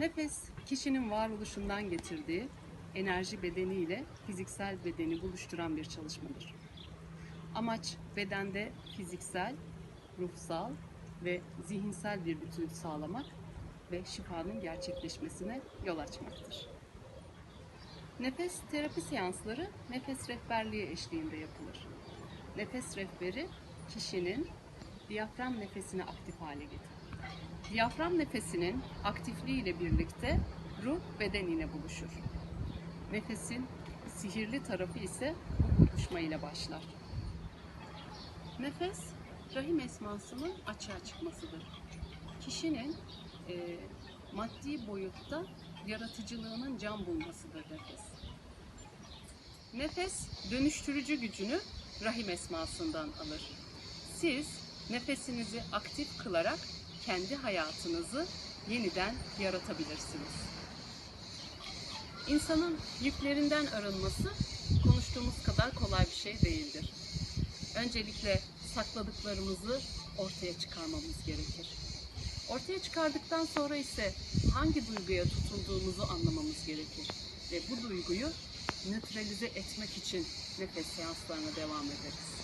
Nefes kişinin varoluşundan getirdiği enerji bedeniyle fiziksel bedeni buluşturan bir çalışmadır. Amaç bedende fiziksel, ruhsal ve zihinsel bir bütün sağlamak ve şifanın gerçekleşmesine yol açmaktır. Nefes terapi seansları nefes rehberliği eşliğinde yapılır. Nefes rehberi kişinin diyafram nefesini aktif hale getirir. Diyafram nefesinin aktifliği ile birlikte ruh beden ile buluşur. Nefesin sihirli tarafı ise bu buluşma ile başlar. Nefes rahim esmasının açığa çıkmasıdır. Kişinin e, maddi boyutta yaratıcılığının can bulmasıdır nefes. Nefes dönüştürücü gücünü rahim esmasından alır. Siz nefesinizi aktif kılarak kendi hayatınızı yeniden yaratabilirsiniz. İnsanın yüklerinden arınması konuştuğumuz kadar kolay bir şey değildir. Öncelikle sakladıklarımızı ortaya çıkarmamız gerekir. Ortaya çıkardıktan sonra ise hangi duyguya tutulduğumuzu anlamamız gerekir. Ve bu duyguyu nötralize etmek için nefes seanslarına devam ederiz.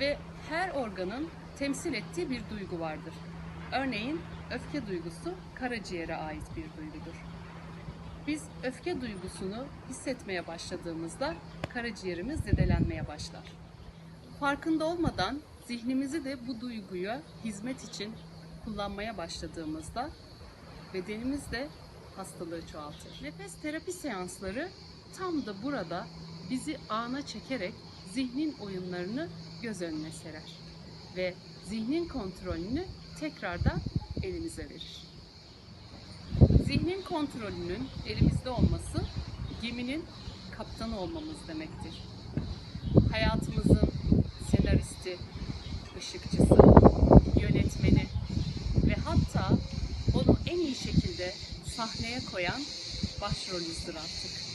Ve her organın temsil ettiği bir duygu vardır. Örneğin öfke duygusu karaciğere ait bir duygudur. Biz öfke duygusunu hissetmeye başladığımızda karaciğerimiz zedelenmeye başlar. Farkında olmadan zihnimizi de bu duyguya hizmet için kullanmaya başladığımızda bedenimiz de hastalığı çoğaltır. Nefes terapi seansları tam da burada bizi ana çekerek zihnin oyunlarını göz önüne serer ve zihnin kontrolünü tekrardan elimize verir. Zihnin kontrolünün elimizde olması geminin kaptanı olmamız demektir. Hayatımızın senaristi, ışıkçısı, yönetmeni ve hatta onu en iyi şekilde sahneye koyan başrolüzdür artık.